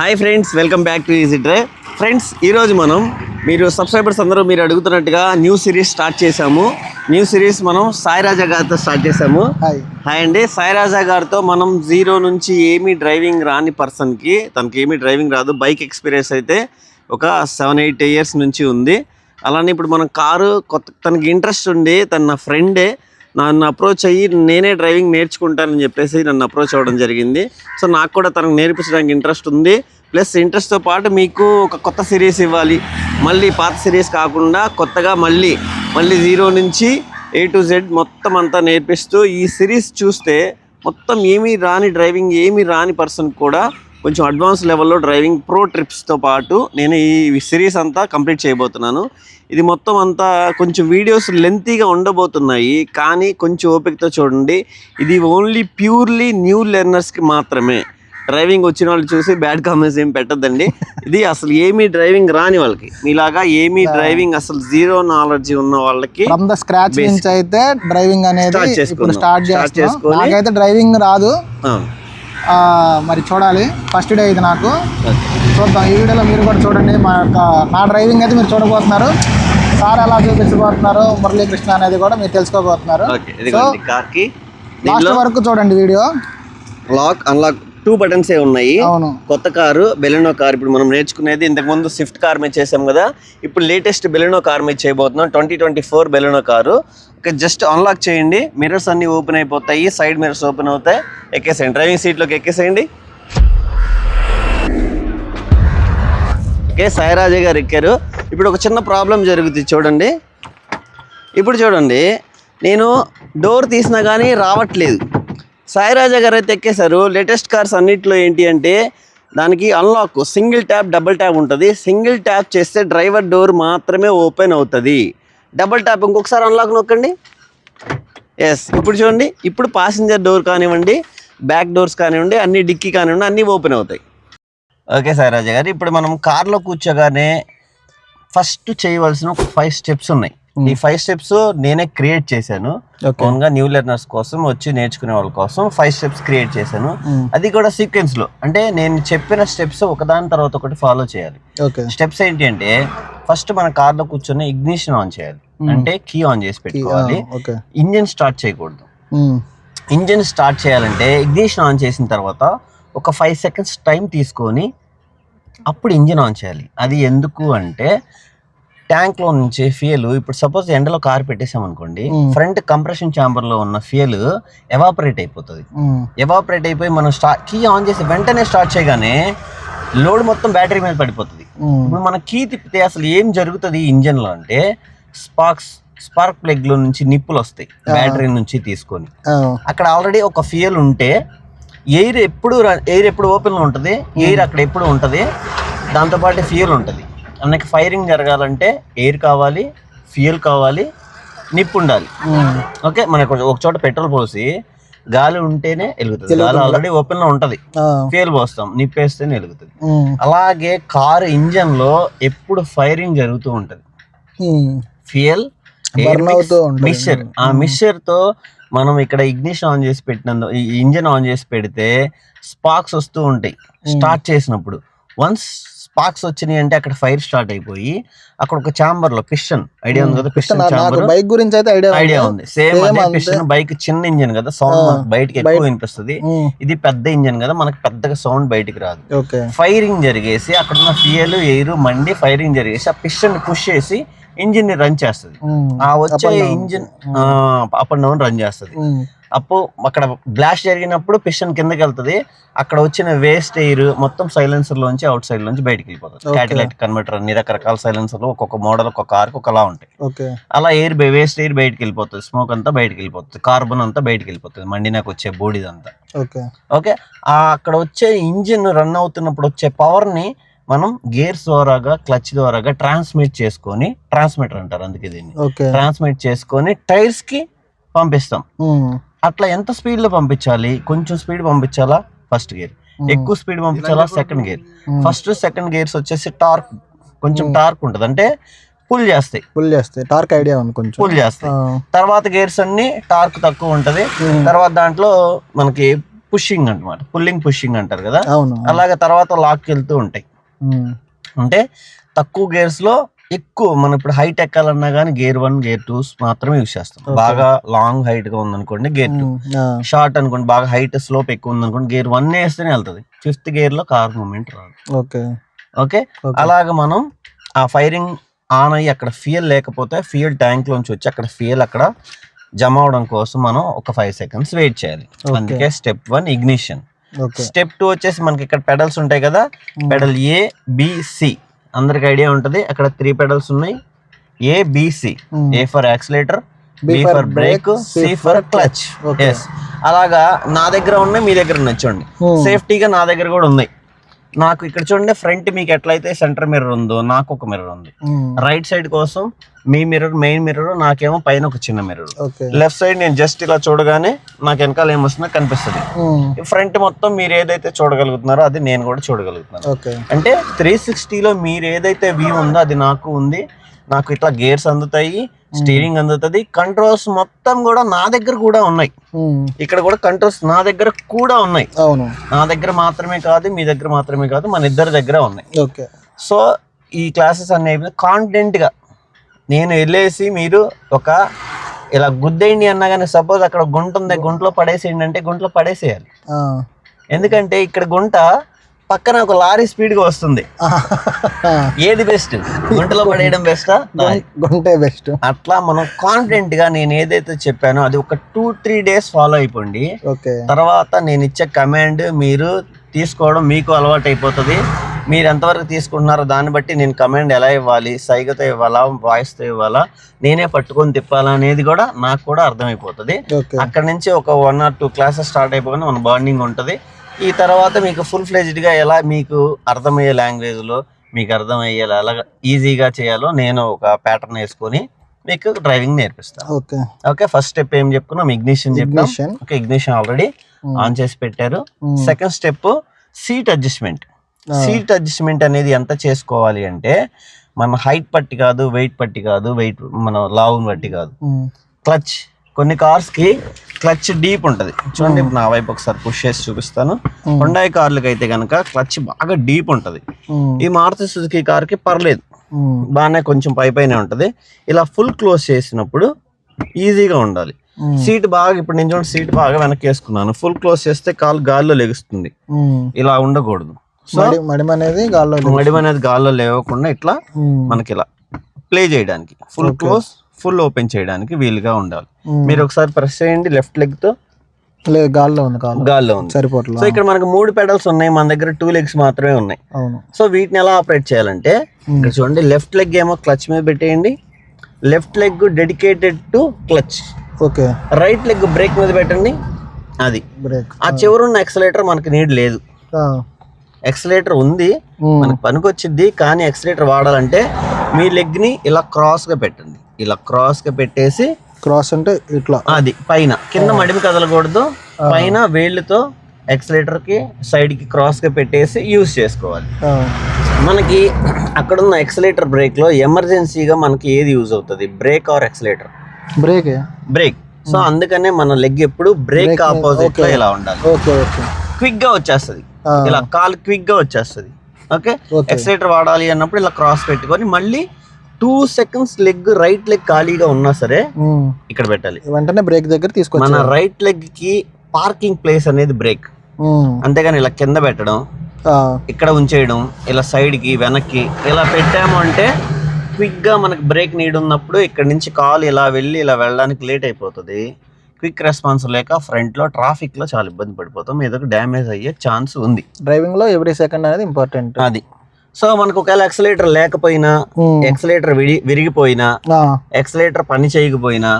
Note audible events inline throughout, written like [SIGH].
Hi friends welcome back to easy drive friends ఈరోజు మనం మీరు సబ్స్క్రైబర్స్ అందరూ మీరు అడుగుతున్నట్టుగా న్యూ సిరీస్ స్టార్ట్ చేశాము. న్యూ సిరీస్ మనం సాయి రాజా గారితో స్టార్ట్ చేశాము. హాయ్ హాయ్ అండి. సాయి రాజా గారితో మనం జీరో నుంచి ఏమీ డ్రైవింగ్ రాని పర్సన్కి తనకి ఏమీ డ్రైవింగ్ రాదు. బైక్ ఎక్స్పీరియన్స్ అయితే ఒక సెవెన్ ఎయిట్ ఇయర్స్ నుంచి ఉంది. అలానే ఇప్పుడు మనం కారు కొత్త తనకి ఇంట్రెస్ట్ ఉండి తన ఫ్రెండే నన్ను అప్రోచ్ అయ్యి నేనే డ్రైవింగ్ నేర్చుకుంటానని చెప్పేసి నన్ను అప్రోచ్ అవ్వడం జరిగింది. సో నాకు కూడా తనకు నేర్పించడానికి ఇంట్రెస్ట్ ఉంది. ప్లస్ ఇంట్రెస్ట్తో పాటు మీకు ఒక కొత్త సిరీస్ ఇవ్వాలి. మళ్ళీ పాత సిరీస్ కాకుండా కొత్తగా మళ్ళీ మళ్ళీ జీరో నుంచి ఏ టు జెడ్ మొత్తం అంతా నేర్పిస్తూ ఈ సిరీస్ చూస్తే మొత్తం ఏమీ రాని డ్రైవింగ్ ఏమీ రాని పర్సన్ కూడా కొంచెం అడ్వాన్స్ లెవెల్లో డ్రైవింగ్ ప్రో ట్రిప్స్తో పాటు నేను ఈ సిరీస్ అంతా కంప్లీట్ చేయబోతున్నాను. ఇది మొత్తం అంతా కొంచెం వీడియోస్ లెంతీగా ఉండబోతున్నాయి. కానీ కొంచెం ఓపికతో చూడండి. ఇది ఓన్లీ ప్యూర్లీ న్యూ లెర్నర్స్కి మాత్రమే. డ్రైవింగ్ వచ్చిన వాళ్ళు చూసి బ్యాడ్ కామెంట్స్ ఏం పెట్టద్దండి. ఇది అసలు ఏమీ డ్రైవింగ్ రాని వాళ్ళకి. మీలాగా ఏమీ డ్రైవింగ్ అసలు జీరో నాలెడ్జ్ ఉన్న వాళ్ళకి ఫ్రమ్ ద స్క్రాచ్ నుంచి అయితే డ్రైవింగ్ అనేది స్టార్ట్ చేసుకొని- నాకైతే డ్రైవింగ్ రాదు. మరి చూడాలి. ఫస్ట్ డే ఇది నాకు. చూద్దాం. ఈ వీడియోలో మీరు కూడా చూడండి. మా యొక్క నా డ్రైవింగ్ అయితే మీరు చూడబోతున్నారు. సార్ ఎలా చూపించబోతున్నారు? మురళీకృష్ణ అనేది కూడా మీరు తెలుసుకోబోతున్నారు. లాస్ట్ వరకు చూడండి video. Lock unlock two buttons ఏ ఉన్నాయి? కొత్త కారు బెలెనో కార్. ఇప్పుడు మనం నేర్చుకునేది ఇంతకుముందు స్విఫ్ట్ కార్ మీద చేసాం కదా. ఇప్పుడు లేటెస్ట్ బెలెనో కార్ మీద చేయబోతున్నాం. Twenty twenty four Baleno car. Just unlock చేయండి. మిర్రర్స్ అన్ని ఓపెన్ అయిపోతాయి. సైడ్ మిర్రర్స్ ఓపెన్ అవుతాయి. ఎక్కేసేయండి. డ్రైవింగ్ సీట్లోకి ఎక్కేసేయండి. ఓకే సాయిరాజే గారు ఎక్కారు. ఇప్పుడు ఒక చిన్న ప్రాబ్లం జరుగుతుంది చూడండి. ఇప్పుడు చూడండి. నేను డోర్ తీసినా కానీ రావట్లేదు. సాయిరాజా గారు అయితే ఎక్కేశారు. లేటెస్ట్ కార్స్ అన్నిట్లో ఏంటి అంటే దానికి unlock single tap double tap ఉంటుంది. సింగిల్ ట్యాప్ చేస్తే డ్రైవర్ డోర్ మాత్రమే ఓపెన్ అవుతుంది. డబుల్ ట్యాప్ ఇంకొకసారి అన్లాక్ నొక్కండి. ఎస్ ఇప్పుడు చూడండి. ఇప్పుడు పాసింజర్ డోర్ కానివ్వండి బ్యాక్ డోర్స్ కానివ్వండి అన్ని డిక్కీ కానివ్వండి అన్నీ ఓపెన్ అవుతాయి. ఓకే సాయిరాజా గారు ఇప్పుడు మనం కార్లో కూర్చోగానే ఫస్ట్ చేయవలసిన ఒక ఫైవ్ స్టెప్స్ ఉన్నాయి. ఈ ఫైవ్ స్టెప్స్ నేనే క్రియేట్ చేశాను. ఓన్గా న్యూ లెర్నర్స్ కోసం వచ్చి నేర్చుకునే వాళ్ళ కోసం ఫైవ్ స్టెప్స్ క్రియేట్ చేశాను. అది కూడా సీక్వెన్స్లో. అంటే నేను చెప్పిన స్టెప్స్ ఒకదాని తర్వాత ఒకటి ఫాలో చేయాలి. స్టెప్స్ ఏంటి అంటే ఫస్ట్ మన కార్లో కూర్చొని ఇగ్నిషన్ ఆన్ చేయాలి. అంటే కీ ఆన్ చేసి పెట్టుకోవాలి. ఇంజిన్ స్టార్ట్ చేయకూడదు. ఇంజిన్ స్టార్ట్ చేయాలంటే ఇగ్నిషన్ ఆన్ చేసిన తర్వాత ఒక ఫైవ్ సెకండ్స్ టైం తీసుకొని అప్పుడు ఇంజిన్ ఆన్ చేయాలి. అది ఎందుకు అంటే ట్యాంక్లో నుంచి ఫ్యూయల్ ఇప్పుడు సపోజ్ ఎండలో కార్ పెట్టేసాం అనుకోండి. ఫ్రంట్ కంప్రెషన్ ఛాంబర్లో ఉన్న ఫ్యూయల్ ఎవాపరేట్ అయిపోతుంది. ఎవాపరేట్ అయిపోయి మనం స్టార్ట్ కీ ఆన్ చేసి వెంటనే స్టార్ట్ చేయగానే లోడ్ మొత్తం బ్యాటరీ మీద పడిపోతుంది. ఇప్పుడు మన కీ తిప్పితే అసలు ఏం జరుగుతుంది ఇంజన్లో అంటే స్పార్క్స్ స్పార్క్ ప్లగ్లో నుంచి నిప్పులు వస్తాయి బ్యాటరీ నుంచి తీసుకొని. అక్కడ ఆల్రెడీ ఒక ఫ్యూయల్ ఉంటే ఎయిర్ ఎప్పుడు ఎయిర్ ఎప్పుడు ఓపెన్లో ఉంటుంది ఎయిర్ అక్కడ ఎప్పుడు ఉంటుంది దాంతోపాటు ఫ్యూయల్ ఉంటుంది. మనకి ఫైరింగ్ జరగాలంటే ఎయిర్ కావాలి ఫ్యూయల్ కావాలి నిప్పు ఉండాలి. ఓకే మనకు ఒక చోట పెట్రోల్ పోసి గాలి ఉంటేనే వెలుగుతుంది. గాలి ఆల్రెడీ ఓపెన్లో ఉంటుంది. ఫ్యూయల్ పోస్తాం నిప్పేస్తేనే వెలుగుతుంది. అలాగే కారు ఇంజన్లో ఎప్పుడు ఫైరింగ్ జరుగుతూ ఉంటుంది. ఫ్యూయల్. మిక్చర్ ఆ మిక్చర్తో మనం ఇక్కడ ఇగ్నిషన్ ఆన్ చేసి పెట్టినందు ఇంజన్ ఆన్ చేసి పెడితే స్పార్క్స్ వస్తూ ఉంటాయి. స్టార్ట్ చేసినప్పుడు. వన్స్ స్పార్క్స్ వచ్చినాయి అంటే అక్కడ ఫైర్ స్టార్ట్ అయిపోయి అక్కడ ఒక ఛాంబర్లో పిస్టన్. ఐడియా ఉంది కదా పిస్టన్ బైక్ గురించి అయితే ఐడియా ఐడియా ఉంది. సేమ్ అదే. పిస్టన్ బైక్ చిన్న ఇంజన్ కదా సౌండ్ బయటికి ఎక్కువ వినిపిస్తుంది. ఇది పెద్ద ఇంజన్ కదా మనకి పెద్దగా సౌండ్ బయటికి రాదు. ఫైరింగ్ జరిగేసి అక్కడ ఉన్న ఫ్యూయల్ ఎయిర్ మండి ఫైరింగ్ జరిగేసి ఆ పిస్టన్ పుష్ చేసి ఇంజిన్ని రన్ చేస్తుంది. ఆ వచ్చే engine up and down run చేస్తుంది. అప్పుడు అక్కడ బ్లాస్ట్ జరిగినప్పుడు పిస్టన్ కిందకి వెళ్తుంది. అక్కడ వచ్చిన వేస్ట్ ఎయిర్ మొత్తం సైలెన్సర్ లోంచి అవుట్ సైడ్ నుంచి బయటికి వెళ్ళిపోతుంది. క్యాటిలైట్ కన్వర్టర్ అన్ని రకరకాల సైలెన్సర్లు ఒక్కొక్క మోడల్ ఒక్కొక్క కార్కి ఒకలా ఉంటాయి. అలా ఎయిర్ వేస్ట్ ఎయిర్ బయటికి వెళ్ళిపోతుంది. స్మోక్ అంతా బయటికి వెళ్ళిపోతుంది. కార్బన్ అంతా బయటికి వెళ్ళిపోతుంది. మండినాక వచ్చే బూడిదంతా ఓకే ఓకే ఆ అక్కడ వచ్చే ఇంజిన్ రన్ అవుతున్నప్పుడు వచ్చే పవర్ని మనం గేర్స్ ద్వారాగా క్లచ్ ద్వారాగా ట్రాన్స్మిట్ చేసుకొని ట్రాన్స్మిటర్ అంటారు అందుకే దీన్ని. ట్రాన్స్మిట్ చేసుకొని టైర్స్కి పంపిస్తాం. అట్లా ఎంత స్పీడ్లో పంపించాలి? కొంచెం స్పీడ్ పంపించాలా? First gear. ఎక్కువ speed పంపించాలా? Second gear. First second gears వచ్చేసి టార్క్ కొంచెం టార్క్ ఉంటుంది. అంటే పుల్ చేస్తాయి. ఫుల్ చేస్తే టార్క్ ఐడియా ఉంది కొంచెం. పుల్ చేస్తాయి. తర్వాత గేర్స్ అన్ని టార్క్ తక్కువ ఉంటది. తర్వాత దాంట్లో మనకి పుషింగ్ అన్నమాట. పుల్లింగ్ పుషింగ్ అంటారు కదా? అలాగే తర్వాత లాక్ వెళ్తూ ఉంటాయి అంటే తక్కువ గేర్స్లో ఎక్కువ మనం ఇప్పుడు హైట్ ఎక్కాలన్నా కానీ గేర్ వన్ గేర్ టూ మాత్రమే యూస్ చేస్తాం. బాగా లాంగ్ హైట్గా ఉందనుకోండి గేర్ టూ షార్ట్ అనుకోండి బాగా హైట్ స్లోప్ ఎక్కువ ఉందనుకోండి గేర్ వన్ వేస్తేనే వెళ్తుంది. ఫిఫ్త్ గేర్లో కార్ మూమెంట్ రాదు. ఓకే. ఓకే. అలాగ మనం ఆ ఫైరింగ్ ఆన్ అయ్యి అక్కడ ఫ్యూయల్ లేకపోతే ఫ్యూయల్ ట్యాంక్ లోంచి వచ్చి అక్కడ ఫ్యూయల్ అక్కడ జమ అవడం కోసం మనం ఒక ఫైవ్ సెకండ్స్ వెయిట్ చేయాలి. అందుకే step one ignition okay. Step two వచ్చేసి మనకి ఇక్కడ పెడల్స్ ఉంటాయి కదా పెడల్ ఏ బిసి అందరికి ఐడియా ఉంటుంది. అక్కడ త్రీ పెడల్స్ ఉన్నాయి. A B C A for accelerator B for brake C for clutch. Yes అలాగా నా దగ్గర ఉన్నాయి మీ దగ్గర ఉన్నాయి. చూడండి. సేఫ్టీగా నా దగ్గర కూడా ఉన్నాయి. నాకు ఇక్కడ చూడండి ఫ్రంట్ మీకు ఎట్లయితే సెంటర్ మిర్రర్ ఉందో నాకు ఒక మిర్రర్ ఉంది. రైట్ సైడ్ కోసం మీ మిర్రర్ మెయిన్ మిర్రర్ నాకేమో పైన ఒక చిన్న మిర్రర్ లెఫ్ట్ సైడ్ నేను జస్ట్ ఇలా చూడగానే నాకు వెనకాల ఏమొస్తుందో కనిపిస్తుంది. ఫ్రంట్ మొత్తం మీరు ఏదైతే చూడగలుగుతున్నారో అది నేను కూడా చూడగలుగుతున్నాను. అంటే త్రీ సిక్స్టీలో మీరు ఏదైతే వ్యూ ఉందో అది నాకు ఉంది. నాకు ఇట్లా గేర్స్ అందుతాయి. స్టీరింగ్ అందుతుంది. కంట్రోల్స్ మొత్తం కూడా నా దగ్గర కూడా ఉన్నాయి. ఇక్కడ కూడా కంట్రోల్స్ నా దగ్గర కూడా ఉన్నాయి. అవును. నా దగ్గర మాత్రమే కాదు మీ దగ్గర మాత్రమే కాదు మన ఇద్దరి దగ్గర ఉన్నాయి. ఓకే. సో ఈ క్లాసెస్ అనేవి కాన్ఫిడెంట్గా నేను వెళ్ళేసి మీరు ఒక ఇలా గుద్దేయండి అన్నా కానీ సపోజ్ అక్కడ గుంట ఉంది గుంటలో పడేసేయండి అంటే గుంటలో పడేసేయాలి. ఎందుకంటే ఇక్కడ గుంట పక్కన ఒక లారీ స్పీడ్గా వస్తుంది. [LAUGHS] ఏది బెస్ట్? గుంటలో పడేయడం బెస్టా? గుంటే బెస్ట్. అట్లా మనం కాన్ఫిడెంట్గా నేను ఏదైతే చెప్పానో అది ఒక టూ త్రీ డేస్ ఫాలో అయిపోండి. ఓకే. తర్వాత నేను ఇచ్చే కమాండ్ మీరు తీసుకోవడం మీకు అలవాటు అయిపోతుంది మీరు ఎంతవరకు తీసుకుంటున్నారో దాన్ని బట్టి నేను కమాండ్ ఎలా ఇవ్వాలి సైగతో ఇవ్వాలా వాయిస్తో ఇవ్వాలా నేనే పట్టుకొని తిప్పాలా అనేది కూడా నాకు కూడా అర్థమైపోతుంది. అక్కడ నుంచి ఒక one or two classes start అయిపోగానే మన బాండింగ్ ఉంటుంది. ఈ తర్వాత మీకు ఫుల్ ఫ్లెజ్డ్గా ఎలా మీకు అర్థమయ్యే లాంగ్వేజ్లో మీకు అర్థమయ్యేలా ఎలా ఈజీగా చేయాలో నేను ఒక ప్యాటర్న్ వేసుకొని మీకు డ్రైవింగ్ నేర్పిస్తాను. ఓకే. ఓకే ఫస్ట్ స్టెప్ ఏం చెప్పుకున్నాం? ఇగ్నిషన్ చెప్పినాం Ignition. Okay ignition already on చేసి పెట్టారు. Second step seat adjustment seat adjustment అనేది ఎంత చేసుకోవాలి అంటే మన హైట్ పట్టి కాదు వెయిట్ పట్టి కాదు వెయిట్ మన లావుని బట్టి కాదు. క్లచ్ కొన్ని కార్స్కి క్లచ్ డీప్ ఉంటది. చూడండి ఇప్పుడు నా వైపు ఒకసారి పుష్ చేసి చూపిస్తాను. హుండాయ్ కార్లకి అయితే కనుక క్లచ్ బాగా డీప్ ఉంటది. ఈ మారుతి సుజుకి కార్కి పర్లేదు బాగానే కొంచెం పై పైనే ఉంటది. ఇలా ఫుల్ క్లోజ్ చేసినప్పుడు ఈజీగా ఉండాలి. సీట్ బాగా ఇప్పుడు నేను చూడండి సీట్ బాగా వెనక్కి వేసుకున్నాను. ఫుల్ క్లోజ్ చేస్తే కాలు గాల్లో లెగుస్తుంది. ఇలా ఉండకూడదు. సో మడి మడిమ అనేది గాల్లో. మడిమ అనేది గాల్లో లేవకుండా ఇట్లా మనకి ఇలా ప్లే చేయడానికి. ఫుల్. క్లోజ్ ఫుల్ ఓపెన్ చేయడానికి వీలుగా ఉండాలి. మీరు ఒకసారి ప్రెస్ చేయండి లెఫ్ట్ లెగ్తో. లేదు గాల్లో ఉంది గాల్లో. ఉంది. సరిపోట్లా సో ఇక్కడ మనకు మూడు పెడల్స్ ఉన్నాయి మన దగ్గర టూ లెగ్స్ మాత్రమే ఉన్నాయి. సో వీటిని ఎలా ఆపరేట్ చేయాలంటే ఇక్కడ చూడండి లెఫ్ట్ లెగ్ ఏమో క్లచ్ మీద పెట్టేయండి. Left leg dedicated to clutch. Okay. Right leg brake మీద పెట్టండి అది. బ్రేక్. ఆ చివరున్న ఎక్సలేటర్ మనకి నీడ్ లేదు. ఎక్సలేటర్ ఉంది మనకి పనికొచ్చిద్ది కానీ ఎక్సలేటర్ వాడాలంటే మీ లెగ్ని ఇలా క్రాస్గా పెట్టండి. ఇలా క్రాస్గా పెట్టేసి క్రాస్ అంటే ఇట్లా. అది పైన. కింద మడిమి కదలకూడదు. పైన వేళ్ళతో ఎక్సలేటర్కి సైడ్కి క్రాస్గా పెట్టేసి యూస్ చేసుకోవాలి. మనకి అక్కడున్న ఎక్సలేటర్ బ్రేక్లో ఎమర్జెన్సీగా మనకి ఏది యూజ్ అవుతుంది? బ్రేక్ ఆర్ ఎక్సలేటర్ బ్రేకే బ్రేక్ సో అందుకనే మన లెగ్ ఎప్పుడు బ్రేక్ ఆపోజిట్లో. ఇలా ఉండాలి. క్విక్గా వచ్చేస్తుంది. ఇలా కాల్ క్విక్గా వచ్చేస్తుంది. ఓకే ఎక్సలేటర్ వాడాలి అన్నప్పుడు ఇలా క్రాస్ పెట్టుకొని మళ్ళీ two seconds leg right leg ఖాళీగా ఉన్నా సరే ఇక్కడ పెట్టాలి. వెంటనే బ్రేక్ దగ్గర మన తీసుకొచ్చి రైట్ లెగ్కి పార్కింగ్ ప్లేస్ అనేది బ్రేక్. అంతేగాని ఇలా కింద పెట్టడం ఇక్కడ ఉంచేయడం ఇలా side కి వెనక్కి ఇలా పెట్టాము అంటే క్విక్గా మనకి బ్రేక్ నీడ్ ఉన్నప్పుడు ఇక్కడ నుంచి కాల్ ఇలా వెళ్ళి ఇలా వెళ్ళడానికి లేట్ అయిపోతుంది. క్విక్ రెస్పాన్స్ లేక ఫ్రంట్లో ట్రాఫిక్లో చాలా ఇబ్బంది పడిపోతాం. ఏదో డ్యామేజ్ అయ్యే ఛాన్స్ ఉంది. డ్రైవింగ్లో ఎవ్రీ సెకండ్ అనేది ఇంపార్టెంట్ అది. సో మనకు ఒకవేళ ఎక్సలేటర్ లేకపోయినా ఎక్సలేటర్ విడి విరిగిపోయినా ఎక్సలేటర్ పని చేయకపోయినా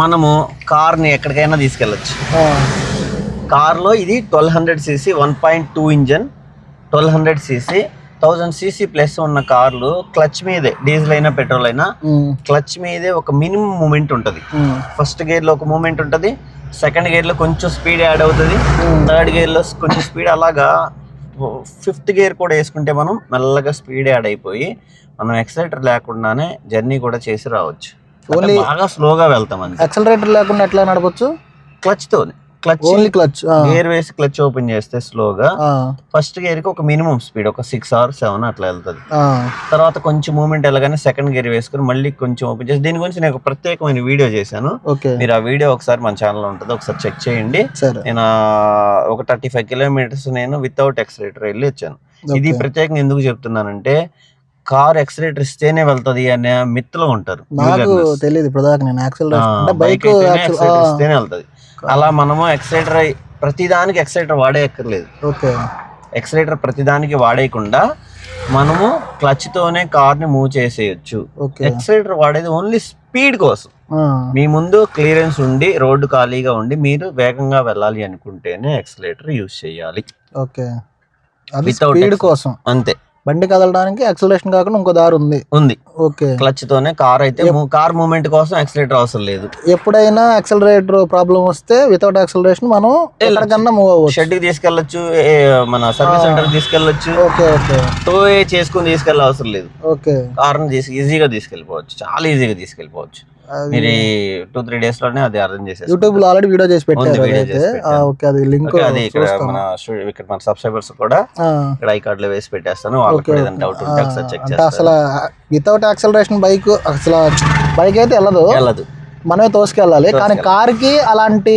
మనము కార్ని ఎక్కడికైనా తీసుకెళ్ళచ్చు. కార్లో ఇది twelve hundred CC one point two engine twelve hundred CC thousand CC plus ఉన్న కార్లు క్లచ్ మీదే డీజిల్ అయినా పెట్రోల్ అయినా క్లచ్ మీదే ఒక మినిమం మూమెంట్ ఉంటుంది. ఫస్ట్ గేర్లో ఒక మూమెంట్ ఉంటుంది సెకండ్ గేర్లో కొంచెం స్పీడ్ యాడ్ అవుతుంది థర్డ్ గేర్లో కొంచెం స్పీడ్ అలాగా ఫిఫ్త్ గేర్ కూడా వేసుకుంటే మనం మెల్లగా స్పీడ్ యాడ్ అయిపోయి మనం ఎక్సలేటర్ లేకుండానే జర్నీ కూడా చేసి రావచ్చు. బాగా స్లోగా వెళ్తాం అని యాక్సలరేటర్ లేకుండా ఎట్లా నడపచ్చు? క్లచ్తోనే. క్లచ్ ఓన్లీ క్లచ్ గేర్ వేసి క్లచ్ ఓపెన్ చేస్తే స్లోగా ఫస్ట్ గేర్కి ఒక మినిమం స్పీడ్ ఒక సిక్స్ ఆర్ సెవెన్ అట్లా వెళ్తుంది. తర్వాత కొంచెం మూమెంట్ వెళ్ళగానే సెకండ్ గేర్ వేసుకుని మళ్ళీ కొంచెం ఓపెన్ చేసి దీని గురించి నేను ఒక ప్రత్యేకమైన వీడియో చేశాను. మీరు ఆ వీడియో ఒకసారి మన ఛానల్లో ఉంటుంది ఒకసారి చెక్ చేయండి. నేను ఒక థర్టీ ఫైవ్ కిలోమీటర్స్ నేను వితౌట్ ఎక్సలేటర్ వెళ్ళి వచ్చాను. ఇది. ప్రత్యేకంగా ఎందుకు చెప్తున్నానంటే కార్ ఎక్సలేటర్ ఇస్తేనే వెళ్తది అనే మిత్తులో ఉంటారు. నాకు. తెలియదు ఇప్పుడు నేను బైక్ ఇస్తేనే వెళ్తది. అలా మనము ఎక్సలేటర్ ప్రతిదానికి ఎక్సలేటర్ వాడేయక్కర్లేదు. ఓకే. ఎక్సలేటర్ ప్రతిదానికి వాడేయకుండా మనము క్లచ్ తోనే కార్ని మూవ్ చేసేయచ్చు. ఓకే. ఎక్సలేటర్ వాడేది ఓన్లీ స్పీడ్ కోసం. మీ ముందు క్లియరెన్స్ ఉండి రోడ్డు ఖాళీగా ఉండి మీరు వేగంగా వెళ్ళాలి అనుకుంటేనే ఎక్సలేటర్ యూజ్ చేయాలి. ఓకే. accel- కోసం. అంతే. బండి కదలడానికి యాక్సిలేషన్ కాకుండా ఇంకో దారి ఉంది. ఉంది. ఓకే. క్లచ్ తోనే కార్ అయితే కార్ మూమెంట్ కోసం ఎక్సలేటర్ అవసరం లేదు. ఎప్పుడైనా యాక్సిలరేటర్ ప్రాబ్లం వస్తే వితౌట్ యాక్సిలరేషన్ మనం ఎక్కడికన్నా మూవ్ అవ్వచ్చు. షెడ్ ఏ, మన service centre తీసుకెళ్ళొచ్చు. Okay okay. To చేసుకుని తీసుకెళ్ళ అవసరం లేదు. ఓకే. కార్ ఈజీగా తీసుకెళ్ళిపోవచ్చు. చాలా ఈజీగా తీసుకెళ్ళిపోవచ్చు. మీరు టూ త్రీ డేస్లోనే అది అర్థం చేసేస్తారు యూట్యూబ్లో ఆల్రెడీ వీడియో చేసి పెట్టారు. ఓకే అది లింక్ అది ఇక్కడ మన ఇక్కడ మన సబ్స్క్రైబర్స్ కూడా ఇక్కడ ఐ కార్డ్లో వేసి పెట్టేస్తాను. వాళ్ళకి కూడా ఏదైనా డౌట్ ఉంటే ఒకసారి చెక్ అంటే చేస్తారు అసలు వితౌట్ యాక్సిలరేషన్ బైక్ అసలు బైక్ అయితే వెళ్ళదు. వెళ్ళదు. మనమే తోసుకెళ్ళాలి కానీ కార్కి అలాంటి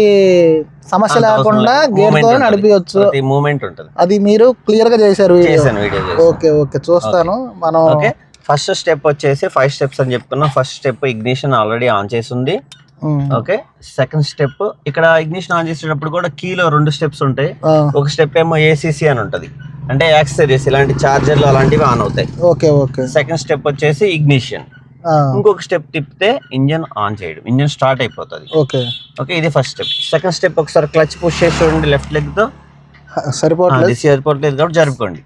సమస్య లేకుండా గేర్తో నడిపించవచ్చు మూమెంట్ ఉంటుంది. అది మీరు క్లియర్గా చేశారు వీడియో. ఓకే ఓకే చూస్తాను. మనం ఓకే. ఫస్ట్ స్టెప్ వచ్చేసి ఫైవ్ స్టెప్స్ అని చెప్పుకున్నాం. First step ignition already on చేసి ఉంది ఓకే? సెకండ్ స్టెప్ ఇక్కడ ఇగ్నిషన్ ఆన్ చేసేటప్పుడు కూడా కీలో రెండు స్టెప్స్ ఉంటాయి. ఒక స్టెప్ ఏమో ఏసీసీ అని ఉంటది. అంటే యాక్సెసరీస్ ఇలాంటి చార్జర్లు అలాంటివి ఆన్ అవుతాయి. Okay okay. సెకండ్ స్టెప్ వచ్చేసి ఇగ్నిషన్. ఇంకొక స్టెప్ తిప్పితే ఇంజన్ ఆన్ చేయడం. ఇంజన్ స్టార్ట్ అయిపోతుంది. ఓకే. ఓకే ఇది ఫస్ట్ స్టెప్. సెకండ్ స్టెప్ ఒకసారి క్లచ్ పుష్ చేసి చూడండి లెఫ్ట్ లెగ్తో సరిపోవట్లేదు అది సరిపోవట్లేదు కాబట్టి జరుపుకోండి.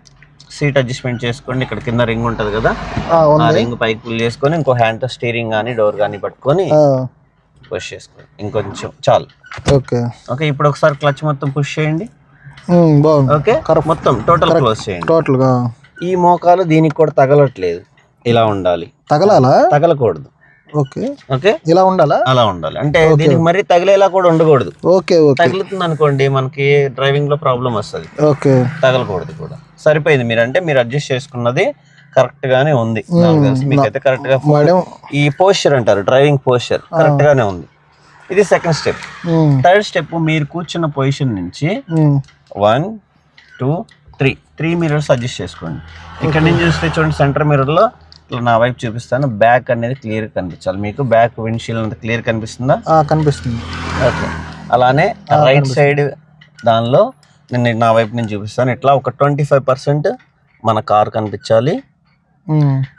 సీట్ అడ్జస్ట్మెంట్ చేసుకోండి. ఇక్కడ కింద రింగ్ ఉంటది కదా? ఆ, రింగ్ పైకి పుల్ చేసుకొని ఇంకో హ్యాండ్తో స్టీరింగ్ కానీ డోర్ కానీ పట్టుకొని పుష్ చేసుకోండి. ఇంకొంచెం చాలు. ఓకే. ఓకే ఇప్పుడు ఒకసారి క్లచ్ మొత్తం పుష్ చేయండి. ఓకే మొత్తం టోటల్ క్లోజ్ చేయండి. టోటల్గా. ఈ మోకాలు దీనికి కూడా తగలట్లేదు. ఇలా ఉండాలి. తగలాలా? తగలకూడదు. ఓకే. ఓకే? ఇలా ఉండాలా? అలా ఉండాలి. అంటే దీనికి మరీ తగిలేలా కూడా ఉండకూడదు. Okay okay. తగులుతుంది అనుకోండి మనకి డ్రైవింగ్లో ప్రాబ్లం వస్తుంది. ఓకే. తగలకూడదు కూడా. సరిపోయింది మీరు అంటే మీరు అడ్జస్ట్ చేసుకున్నది కరెక్ట్ గానే ఉంది. మీకైతే కరెక్ట్గా ఈ పోస్చర్ అంటారు డ్రైవింగ్ పోస్చర్ కరెక్ట్ గానే ఉంది. ఇది సెకండ్ స్టెప్ థర్డ్ స్టెప్ మీరు కూర్చున్న పొజిషన్ నుంచి one two three three mirrors adjust చేసుకోండి. ఇక్కడ నుంచి చూస్తే చూడండి సెంటర్ మిర్రర్లో ఇట్లా నా వైపు చూపిస్తాను. బ్యాక్ అనేది క్లియర్ కనిపించాలి. మీకు బ్యాక్ విండ్షీల్డ్ అంతా క్లియర్ కనిపిస్తుందా? కనిపిస్తుంది. ఓకే. అలానే రైట్ సైడ్ దానిలో నేను నా వైపు నుంచి చూపిస్తాను. ఇట్లా ఒక ట్వంటీ ఫైవ్ పర్సెంట్ మన కార్ కనిపించాలి.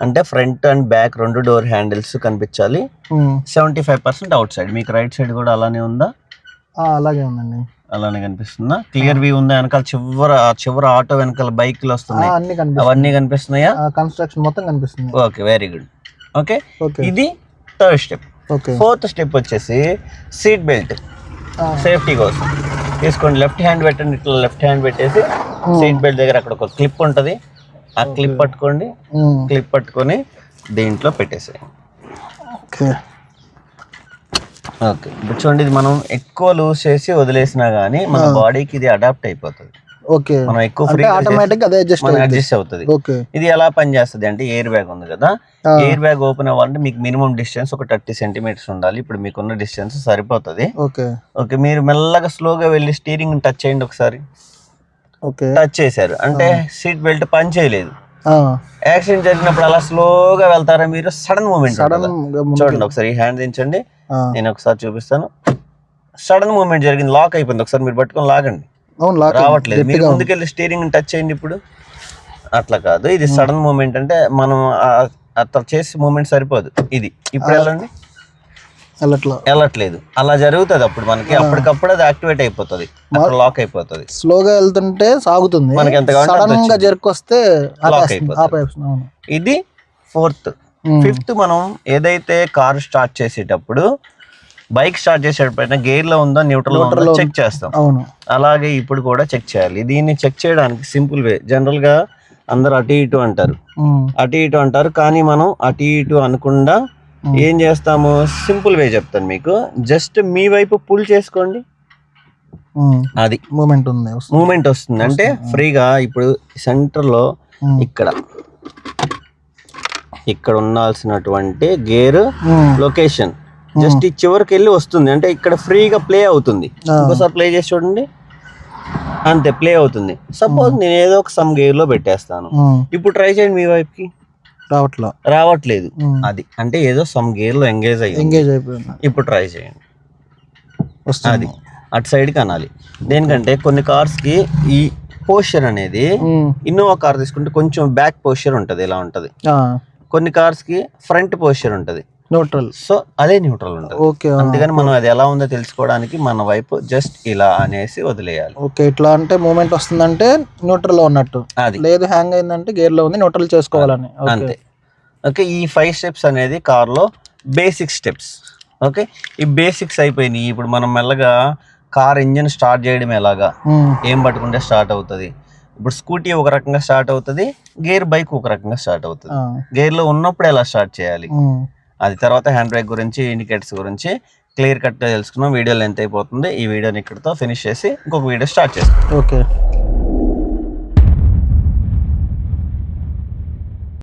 అంటే ఫ్రంట్ అండ్ బ్యాక్ రెండు డోర్ హ్యాండిల్స్ కనిపించాలి. Seventy five percent outside. మీకు రైట్ సైడ్ కూడా అలానే ఉందా? అలాగే ఉందండి. అలానే కనిపిస్తుందా? క్లియర్ వ్యూ ఉందా? వెనకాల చివర చివర ఆటో వెనకాల బైక్లు వస్తున్నాయి. అన్ని అవన్నీ కనిపిస్తున్నాయా? కన్స్ట్రక్షన్ మొత్తం కనిపిస్తుంది. ఓకే వెరీ గుడ్ ఓకే ఇది third step okay fourth step వచ్చేసి సీట్ బెల్ట్ సేఫ్టీ కోసం. తీసుకోండి. లెఫ్ట్ హ్యాండ్ పెట్టండి. ఇట్లా లెఫ్ట్ హ్యాండ్ పెట్టేసి సీట్ బెల్ట్ దగ్గర అక్కడ ఒక క్లిప్ ఉంటుంది. ఆ క్లిప్ పట్టుకోండి. క్లిప్ పట్టుకొని దీంట్లో పెట్టేసేయండి. Okay okay. చూడండి ఇది మనం ఎక్కువ లూజ్ చేసి వదిలేసినా గానీ మన బాడీకి ఇది అడాప్ట్ అయిపోతుంది. ఓకే. మనం ఎక్కువ ఫ్రీ ఆటోమేటిక్ అదే అడ్జస్ట్ అడ్జస్ట్ అవుతుంది. ఓకే. ఇది ఎలా పనిచేస్తుంది అంటే ఎయిర్ బ్యాగ్ ఉంది కదా. ఎయిర్ బ్యాగ్ ఓపెన్ అవ్వాలంటే మీకు మినిమం డిస్టెన్స్ ఒక థర్టీ సెంటీమీటర్స్ ఉండాలి. ఇప్పుడు మీకున్న డిస్టెన్స్ సరిపోతుంది. ఓకే. ఓకే మీరు మెల్లగా స్లోగా వెళ్ళి స్టీరింగ్ టచ్ చేయండి ఒకసారి. ఓకే. టచ్ చేశారు. అంటే సీట్ బెల్ట్ పని చేయలేదు. యాక్సిడెంట్ జరిగినప్పుడు అలా స్లోగా వెళ్తారా మీరు? సడన్ మూమెంట్ చూడండి ఒకసారి హ్యాండ్ దించండి. నేను ఒకసారి చూపిస్తాను. సడన్ మూమెంట్ జరిగింది. లాక్ అయిపోయింది. ఒకసారి మీరు పట్టుకొని లాగండి. లాక్ రావట్లేదు. మీరు ముందుకెళ్ళి స్టీరింగ్ టచ్ చేయండి ఇప్పుడు. అట్లా కాదు. ఇది సడన్ మూమెంట్ అంటే మనం అట్లా చేసే మూమెంట్ సరిపోదు. ఇది. ఇప్పుడు వెళ్ళండి. వెళ్ళట్లా. వెళ్ళట్లేదు. అలా జరుగుతుంది అప్పుడు మనకి. అప్పటికప్పుడు అది యాక్టివేట్ అయిపోతుంది. లాక్ అయిపోతుంది. స్లోగా వెళ్తుంటే సాగుతుంది. మనకి ఎంత సడన్గా జరుకొస్తే ఆపేస్తుంది. అయిపోతుంది. ఇది ఫోర్త్ ఫిఫ్త్ మనం ఏదైతే కార్ స్టార్ట్ చేసేటప్పుడు బైక్ స్టార్ట్ చేసేటప్పుడు గేర్లో ఉందో న్యూట్రల్లో ఉందో. చెక్ చేస్తాం. అవును. అలాగే ఇప్పుడు కూడా చెక్ చేయాలి. దీన్ని చెక్ చేయడానికి సింపుల్ వే జనరల్గా అందరు అటు ఇటు అంటారు. ఉమ్, అటు ఇటు అంటారు కానీ మనం అటు ఇటు అనకుండా ఏం చేస్తాము? సింపుల్ వే చెప్తాను మీకు. జస్ట్ మీ వైపు పుల్ చేసుకోండి. అది. మూమెంట్ ఉంది మూమెంట్ వస్తుంది. అంటే ఫ్రీగా ఇప్పుడు సెంటర్లో ఉమ్. ఇక్కడ ఇక్కడ ఉండాల్సినటువంటి గేర్ ఉమ్. లొకేషన్. జస్ట్ ఈ చివరికి వెళ్ళి వస్తుంది. అంటే ఇక్కడ ఫ్రీగా ప్లే అవుతుంది. ఆ. ఇంకోసారి ప్లే చేసి చూడండి. అంతే ప్లే అవుతుంది. సపోజ్ నేను ఏదో ఒక సమ్ గేర్లో పెట్టేస్తాను. ఇప్పుడు ట్రై చేయండి మీ వైపుకి రావట్లా. రావట్లేదు. అది. అంటే ఏదో సమ్ గేర్లో ఎంగేజ్ అయ్యింది. ఎంగేజ్ అయిపోయింది. ఇప్పుడు ట్రై చేయండి. వస్తుంది. అది. అటు సైడ్కి అనాలి. దేనికంటే కొన్ని కార్స్కి ఈ పోస్చర్ అనేది. ఇన్నోవా కార్ తీసుకుంటే కొంచెం బ్యాక్ పోస్చర్ ఉంటది. ఇలా ఉంటది? కొన్ని కార్స్కి ఫ్రంట్ పోస్చర్ ఉంటది. న్యూట్రల్ సో అదే న్యూట్రల్ ఉంటది. ఓకే. అందుకని మనం అది ఎలా ఉందో తెలుసుకోవడానికి మన వైపు జస్ట్ ఇలా అనేసి వదిలేయాలి. ఓకే ఇట్లా అంటే మూమెంట్ వస్తుందంటే న్యూట్రల్లో ఉన్నట్టు. అది. లేదు హ్యాంగ్ అయిందంటే గేర్లో ఉంది న్యూట్రల్ చేసుకోవాలని. అంతే. ఓకే ఈ ఫైవ్ స్టెప్స్ అనేది కార్లో బేసిక్ స్టెప్స్ ఓకే ఈ బేసిక్స్ అయిపోయినాయి. ఇప్పుడు మనం మెల్లగా కార్ ఇంజిన్ స్టార్ట్ చేయడం ఎలాగా? ఉమ్. ఏం పట్టుకుంటే స్టార్ట్ అవుతుంది? ఇప్పుడు స్కూటీ ఒక రకంగా స్టార్ట్ అవుతుంది గేర్ బైక్ ఒక రకంగా స్టార్ట్ అవుతుంది. ఆ. గేర్లో ఉన్నప్పుడు ఎలా స్టార్ట్ చేయాలి. అది తర్వాత హ్యాండ్ బ్రేక్ గురించి ఇండికేటర్స్ గురించి క్లియర్ కట్గా తెలుసుకున్నాం. వీడియో లెంత్ అయిపోతుంది. ఈ వీడియోని ఇక్కడితో ఫినిష్ చేసి ఇంకొక వీడియో స్టార్ట్ చేస్తాం. ఓకే.